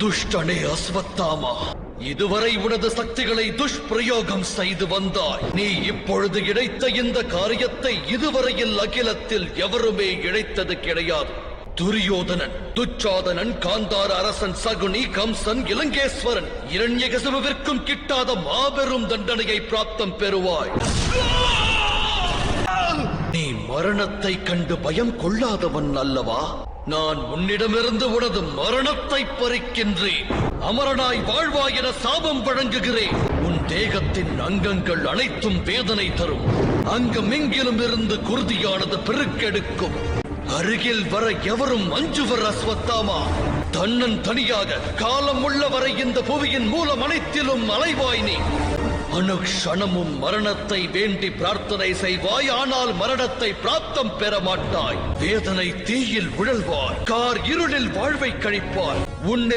துஷ்டனே அஸ்வத்தாமா இதுவரை உனது சக்திகளை துஷ்பிரயோகம் செய்து வந்தாய். நீ இப்பொழுது இழைத்த இந்த காரியத்தை இதுவரையில் அகிலத்தில் எவருமே இழைத்தது கிடையாது. துரியோதனன் துச்சாதனன் காந்தார அரசன் சகுனி கம்சன் இலங்கேஸ்வரன் இரண்யகசுவிற்கும் கிட்டாத மாபெரும் தண்டனையை பிராப்தம் பெறுவாய். நீ மரணத்தை கண்டு பயம் கொள்ளாதவன் அல்லவா? நான் உன்னிடமிருந்து உனது மரணத்தை பறிக்கின்றேன். அமரனாய் வாழ்வாய் என சாபம் வழங்குகிறேன். உன் தேகத்தின் அங்கங்கள் அனைத்தும் வேதனை தரும். அங்கமெங்கிலும் இருந்து குருதியானது பெருக்கெடுக்கும். அருகில் வர எவரும் அஞ்சுவர் அஸ்வத்தாமா? தன்னன் தனியாக காலம் உள்ளவரை இந்த புவியின் மூலம் அனைத்திலும் அலைவாய் நீ. அனுக்ஷணமும் மரணத்தை வேண்டி பிரார்த்தனை செய்வாய் ஆனால் மரணத்தை பிராப்தம் பெற மாட்டாய் வேதனை தீயில் உழல்வார் கார் இருளில் வாழ்வை கழிப்பார் உன்னில்